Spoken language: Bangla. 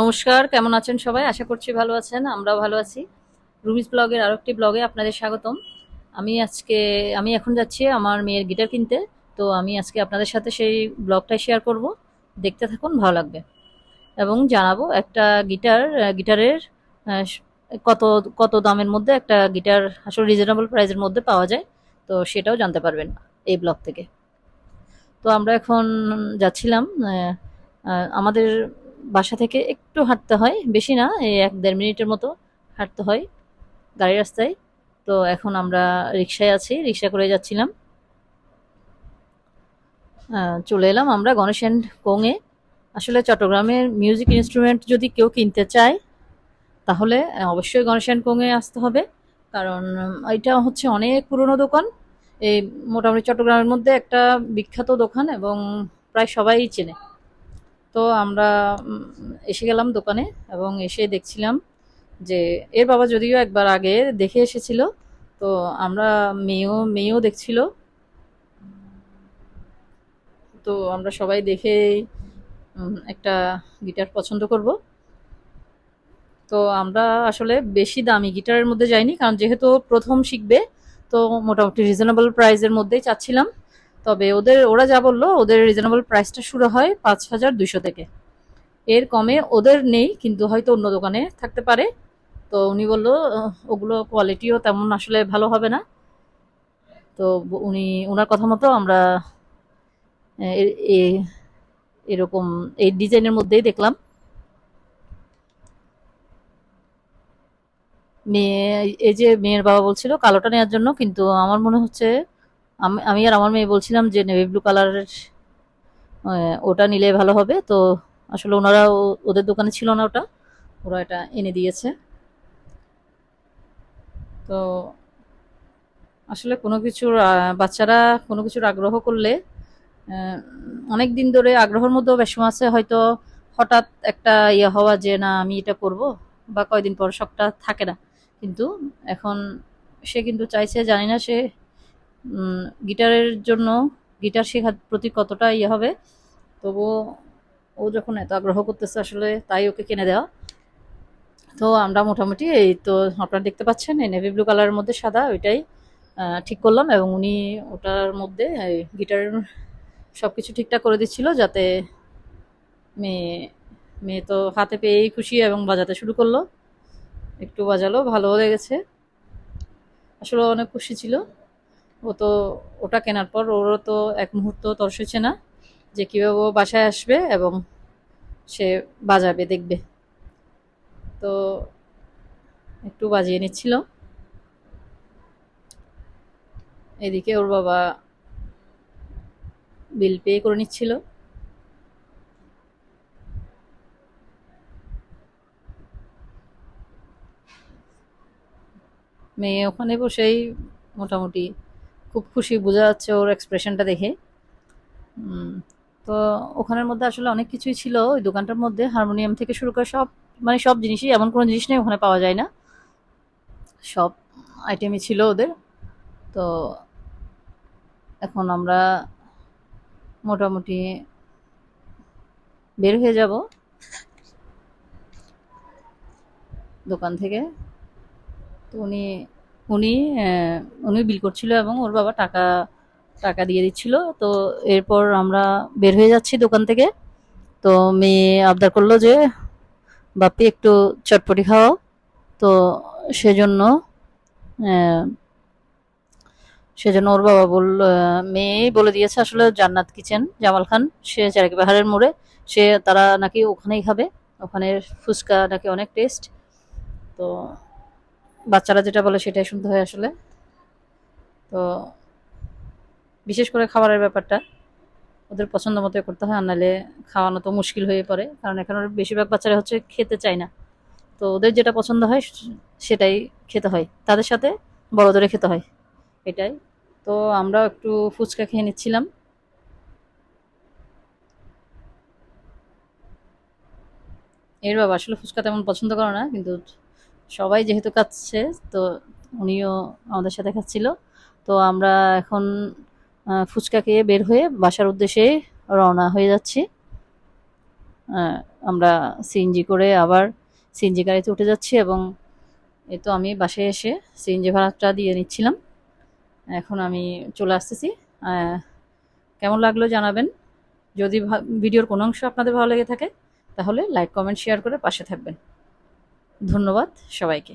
নমস্কার, কেমন আছেন সবাই? আশা করছি ভালো আছেন, আমরাও ভালো আছি। রুমিস ব্লগের আরও একটি ব্লগে আপনাদের স্বাগতম। আমি আজকে, আমি এখন যাচ্ছি আমার মেয়ের গিটার কিনতে, তো আমি আজকে আপনাদের সাথে সেই ব্লগটাই শেয়ার করব। দেখতে থাকুন, ভালো লাগবে। এবং জানাব একটা গিটার গিটারের কত কত দামের মধ্যে একটা গিটার আসলে রিজনেবল প্রাইসের মধ্যে পাওয়া যায়, তো সেটাও জানতে পারবেন এই ব্লগ থেকে। তো আমরা এখন যাচ্ছিলাম আমাদের বাসা থেকে একটু হাঁটতে হয়, বেশি না, এই এক দেড় মিনিটের মতো হাঁটতে হয় গাড়ি রাস্তায়। তো এখন আমরা রিক্সায় আছি, রিক্সা করে যাচ্ছিলাম। চলে এলাম আমরা গণেশ অ্যান্ড কোংয়ে আসলে চট্টগ্রামের মিউজিক ইনস্ট্রুমেন্ট যদি কেউ কিনতে চায়, তাহলে অবশ্যই গণেশ অ্যান্ড কোংয়ে আসতে হবে। কারণ এটা হচ্ছে অনেক পুরনো দোকান। এই মোটামুটি চট্টগ্রামের মধ্যে একটা বিখ্যাত দোকান এবং প্রায় সবাই চেনে। তো আমরা এসে গেলাম দোকানে এবং এসে দেখছিলাম যে এর বাবা যদিও একবার আগে দেখে এসেছিল, তো আমরা মেয়েও মেয়েও দেখছিল। তো আমরা সবাই দেখে একটা গিটার পছন্দ করব। তো আমরা আসলে বেশি দামি গিটারের মধ্যে যাইনি, কারণ যেহেতু প্রথম শিখবে, তো মোটামুটি রিজনেবল প্রাইসের মধ্যেই চাচ্ছিলাম। তবে ওদের, ওরা যা বলল, ওদের রিজনেবল প্রাইসটা শুরু হয় পাঁচ হাজার দুইশো থেকে। এর কমে ওদের নেই, কিন্তু হয়তো অন্য দোকানে থাকতে পারে। তো উনি বলল ওগুলো কোয়ালিটিও তেমন আসলে ভালো হবে না। তো উনি ওনার কথা মতো আমরা এরকম, এই ডিজাইনের মধ্যেই দেখলাম। মেয়ে, এই যে মেয়ের বাবা বলছিল কালোটা নেওয়ার জন্য, কিন্তু আমার মনে হচ্ছে আমি আর আমার মেয়ে বলছিলাম যে নেভি ব্লু কালারের ওটা নিলে ভালো হবে। তো আসলে ওনারা ওদের দোকানে ছিল না ওটা। ওরা এটা এনে দিয়েছে। তো আসলে কোনো কিছুর বাচ্চারা কোনো কিছুর আগ্রহ করলে অনেক দিন ধরে আগ্রহের মধ্যেও বেশম আছে। হয়তো হঠাৎ একটা ইয়ে হওয়া যে, না, আমি এটা করব বা কয়দিন পর শখটা থাকে না। কিন্তু এখন সে কিন্তু চাইছে, জানি না সে গিটারের জন্য গিটার শেখার প্রতি কতটা ইয়ে হবে, তবুও ও যখন এত আগ্রহ করতেছে আসলে তাই ওকে কিনে দেওয়া। তো আমরা মোটামুটি এই তো আপনারা দেখতে পাচ্ছেন, এই নেভি ব্লু কালারের মধ্যে সাদা ওইটাই ঠিক করলাম এবং উনি ওটার মধ্যে গিটারের সব কিছু ঠিকঠাক করে দিচ্ছিল যাতে মেয়ে মেয়ে তো হাতে পেয়েই খুশি এবং বাজাতে শুরু করল। একটু বাজালো ভালোও লেগেছে আসলে অনেক খুশি ছিল। ও তো ওটা কেনার পর ওরও তো এক মুহূর্ত তর না যে কীভাবে ও বাসায় আসবে এবং সে বাজাবে, দেখবে। তো একটু বাজিয়ে নিচ্ছিল। এদিকে ওর বাবা বিল পে করে নিচ্ছিল। মেয়ে ওখানে বসেই মোটামুটি খুব খুশি, বোঝা যাচ্ছে ওর এক্সপ্রেশনটা দেখে। তো ওখানের মধ্যে আসলে অনেক কিছুই ছিল। ওই দোকানটার মধ্যে হারমোনিয়াম থেকে শুরু করে সব মানে সব জিনিসই, এমন কোনো জিনিস নেই ওখানে পাওয়া যায় না। সব আইটেমই ছিল ওদের। তো এখন আমরা মোটামুটি বের হয়ে যাব দোকান থেকে। তো উনি উনি উনি বিল করছিল এবং ওর বাবা টাকা টাকা দিয়ে দিচ্ছিল। তো এরপর আমরা বের হয়ে যাচ্ছি দোকান থেকে। তো মেয়ে আবদার করল যে বাপি একটু চটপটি খাওয়াও তো সেজন্য সেজন্য ওর বাবা বলল মেয়েই বলে দিয়েছে আসলে জান্নাত কিচেন, জামাল খান। সে চারিক পাহাড়ের মোড়ে, সে তারা নাকি ওখানেই খাবে। ওখানের ফুচকা নাকি অনেক টেস্ট। তো বাচ্চারা যেটা বলে সেটাই শুনতে হয় আসলে। তো বিশেষ করে খাবারের ব্যাপারটা, ওদের পছন্দ মতো করতে হয়, আর নাহলে খাওয়ানো তো মুশকিল হয়ে পড়ে, কারণ এখানে বেশিরভাগ বাচ্চারা হচ্ছে খেতে চায় না। তো ওদের যেটা পছন্দ হয় সেটাই খেতে হয়। তাদের সাথে বড়দেরও খেতে হয়, এটাই। তো আমরা একটু ফুচকা খেয়ে নিচ্ছিলাম। এর বাবা আসলে ফুচকা তেমন পছন্দ করে না, কিন্তু সবাই যেহেতু খাচ্ছে তো উনিও আমাদের সাথে খাচ্ছিল তো আমরা এখন ফুচকা খেয়ে বের হয়ে বাসার উদ্দেশ্যে রওনা হয়ে যাচ্ছি। আমরা সিএনজি করে আবার সিএনজি গাড়িতে উঠে যাচ্ছি এবং এ তো আমি বাসায় এসে সিএনজি ভাড়াটা দিয়ে নিচ্ছিলাম। এখন আমি চলে আসতেছি। কেমন লাগল জানাবেন? যদি ভিডিওর কোনো অংশ আপনাদের ভালো লেগে থাকে, তাহলে লাইক কমেন্ট শেয়ার করে পাশে থাকবেন। ধন্যবাদ সবাইকে।